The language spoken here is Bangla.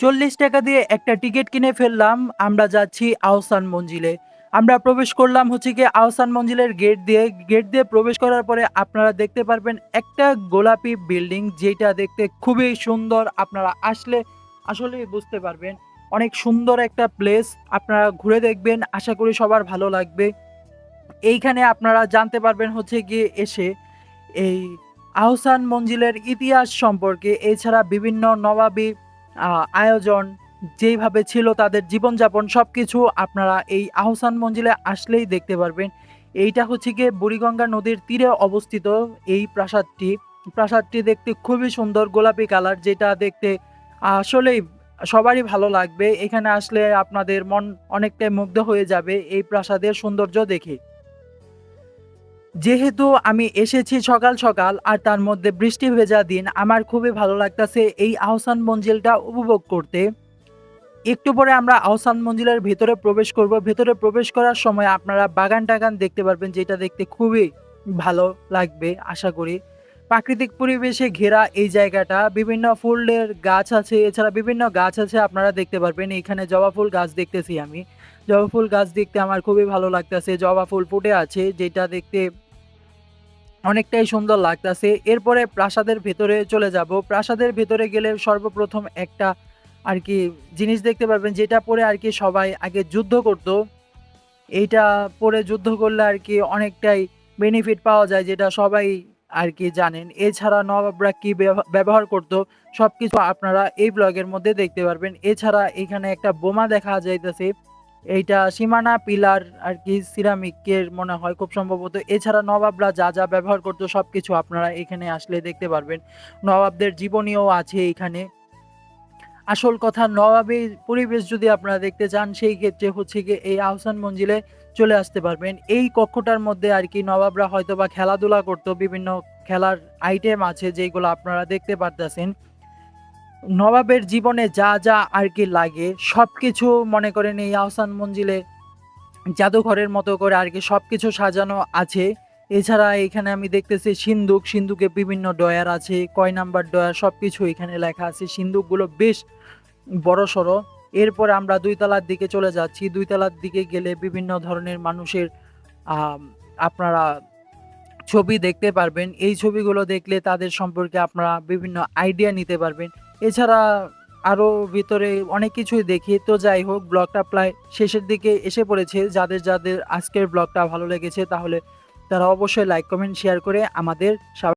চল্লিশ টাকা দিয়ে একটা টিকিট কিনে ফেললাম, আমরা যাচ্ছি আহসান মঞ্জিলে। আমরা প্রবেশ করলাম হচ্ছে কি আহসান মঞ্জিলের গেট দিয়ে। গেট দিয়ে প্রবেশ করার পরে আপনারা দেখতে পারবেন একটা গোলাপি বিল্ডিং, যেটা দেখতে খুবই সুন্দর। আপনারা আসলে আসলেই বুঝতে পারবেন, অনেক সুন্দর একটা প্লেস আপনারা ঘুরে দেখবেন, আশা করি সবার ভালো লাগবে। এইখানে আপনারা জানতে পারবেন হচ্ছে গিয়ে এসে এই আহসান মঞ্জিলের ইতিহাস সম্পর্কে, এছাড়া বিভিন্ন নবাবী আয়োজন, যেইভাবে ছিল তাদের জীবনযাপন সব কিছু আপনারা এই আহসান মঞ্জিলে আসলেই দেখতে পারবেন। এইটা হচ্ছে গিয়ে বুড়িগঙ্গা নদীর তীরে অবস্থিত এই প্রাসাদটি। প্রাসাদটি দেখতে খুবই সুন্দর, গোলাপি কালার, যেটা দেখতে আসলেই সবারই ভালো লাগবে। এখানে আসলে আপনাদের মন অনেকটাই মুগ্ধ হয়ে যাবে এই প্রাসাদের সৌন্দর্য দেখে। যেহেতু আমি এসেছি সকাল সকাল আর তার মধ্যে বৃষ্টি ভেজা দিন, আমার খুবই ভালো লাগতেছে এই আহসান মঞ্জিলটা উপভোগ করতে। একটু পরে আমরা আহসান মঞ্জিলের ভেতরে প্রবেশ করব। ভেতরে প্রবেশ করার সময় আপনারা বাগান টাগান দেখতে পারবেন যেটা দেখতে খুবই ভালো লাগবে, আশা করি। প্রাকৃতিক পরিবেশে ঘেরা এই জায়গাটা, বিভিন্ন ফুলের গাছ আছে, এছাড়া বিভিন্ন গাছ আছে আপনারা দেখতে পারবেন। এখানে জবা ফুল গাছ দেখতেছি আমি। জবা ফুল গাছ দেখতে আমার খুবই ভালো লাগতেছে। জবা ফুল ফুটে আছে, যেটা দেখতে অনেকটাই সুন্দর লাগতেছে। এরপরে প্রাসাদের ভেতরে চলে যাব। প্রাসাদের ভেতরে গেলে সর্বপ্রথম একটা আর কি জিনিস দেখতে পারবেন, যেটা পরে আর কি সবাই আগে যুদ্ধ করত। এইটা পরে যুদ্ধ করলে আর কি অনেকটাই বেনিফিট পাওয়া যায়, যেটা সবাই আর কি জানেন। এছাড়া নবাবরা কি ব্যব- ব্যবহার করত সব কিছু আপনারা এই ব্লগের মধ্যে দেখতে পারবেন। এছাড়া এখানে একটা বোমা দেখা যাইতেছে। এইটা সীমানা পিলার আর কি, সিরামিকের মনে হয় খুব সম্ভবত। এছাড়া নবাবরা যা যা ব্যবহার করতো সব কিছু আপনারা এখানে আসলে দেখতে পারবেন। নবাবদের জীবনীও আছে এখানে। আসল কথা নবাবী পরিবেশ যদি আপনারা দেখতে চান, সেই ক্ষেত্রে হচ্ছে গিয়ে এই আহসান মঞ্জিলে চলে আসতে পারবেন। এই কক্ষটার মধ্যে আর কি নবাবরা হয়তো বা খেলাধুলা করতো, বিভিন্ন খেলার আইটেম আছে যেগুলো আপনারা দেখতে পারতেছেন। নবাবের জীবনে যা যা আর কি লাগে সব কিছু মনে করেন এই আহসান মঞ্জিলে জাদুঘরের মতো করে আর কি সব কিছু সাজানো আছে। এছাড়া এখানে আমি দেখতেছি সিন্দুক সিন্দুকে বিভিন্ন ডয়ার আছে, কয় নাম্বার ডয়ার সব কিছু এখানে লেখা আছে। সিন্দুকগুলো বেশ বড় সড়ো এরপর আমরা দুই তলার দিকে চলে যাচ্ছি। দুই তলার দিকে গেলে বিভিন্ন ধরনের মানুষের আপনারা ছবি দেখতে পারবেন। এই ছবিগুলো দেখলে তাদের সম্পর্কে আপনারা বিভিন্ন আইডিয়া নিতে পারবেন। এছাড়া আরও ভিতরে অনেক কিছুই দেখি। তো যাই হোক, ব্লগটা প্রায় শেষের দিকে এসে পড়েছে। যাদের যাদের আজকের ব্লগটা ভালো লেগেছে, তাহলে তারা অবশ্যই লাইক কমেন্ট শেয়ার করে আমাদের